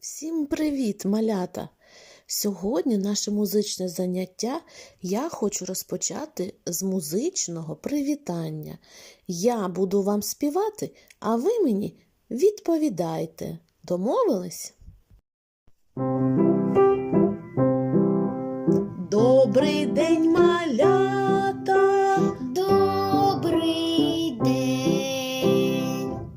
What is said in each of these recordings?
Всім привіт, малята! Сьогодні наше музичне заняття я хочу розпочати з музичного привітання. Я буду вам співати, а ви мені відповідайте. Домовились? Добрий день, малята! Добрий день.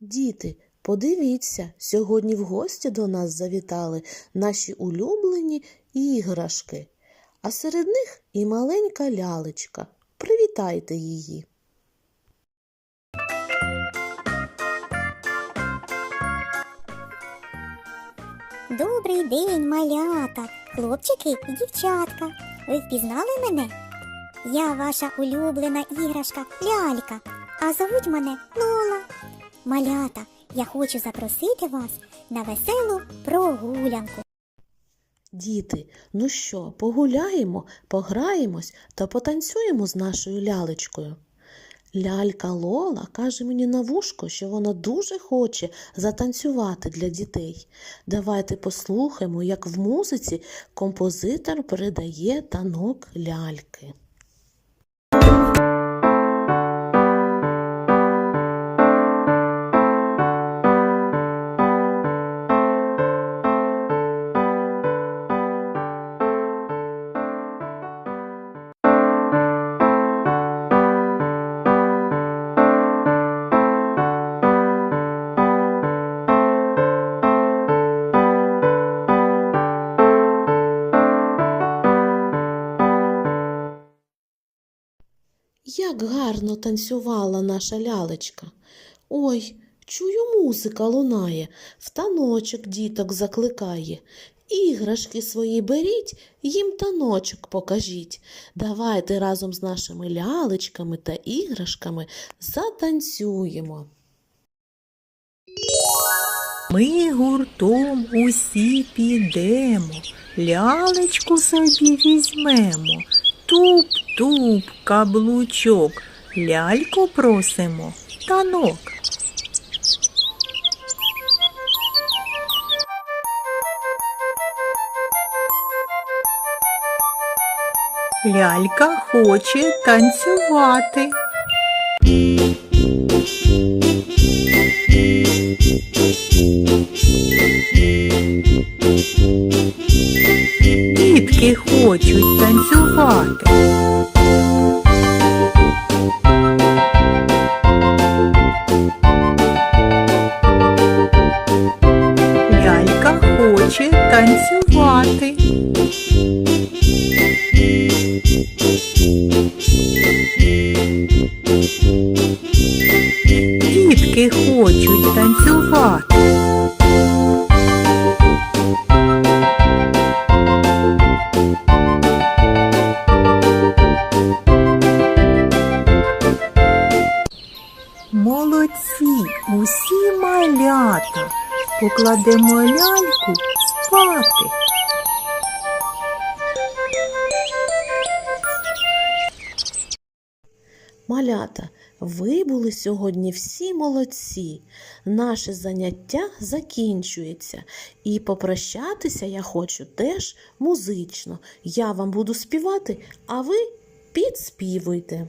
Діти, подивіться, сьогодні в гості до нас завітали наші улюблені іграшки, а серед них і маленька лялечка. Привітайте її. Добрий день, малята, хлопчики і дівчатка. Ви впізнали мене? Я ваша улюблена іграшка лялька, а зовуть мене Лола. Малята, я хочу запросити вас на веселу прогулянку. Діти, ну що, погуляємо, пограємось та потанцюємо з нашою лялечкою. Лялька Лола каже мені на вушко, що вона дуже хоче затанцювати для дітей. Давайте послухаємо, як в музиці композитор передає танок ляльки. Як гарно танцювала наша лялечка. Ой, чую, музика лунає, в таночок діток закликає. Іграшки свої беріть, їм таночок покажіть. Давайте разом з нашими лялечками та іграшками затанцюємо. Ми гуртом усі підемо, лялечку собі візьмемо, туп-туп каблучок, ляльку просимо, танок. Лялька хоче танцювати. Дітки хочуть танцювати. Лялька хоче танцювати. Дітки хочуть танцювати. Молодці, усі малята, покладемо ляльку спати. Малята, ви були сьогодні всі молодці. Наше заняття закінчується. І попрощатися я хочу теж музично. Я вам буду співати, а ви підспівуйте.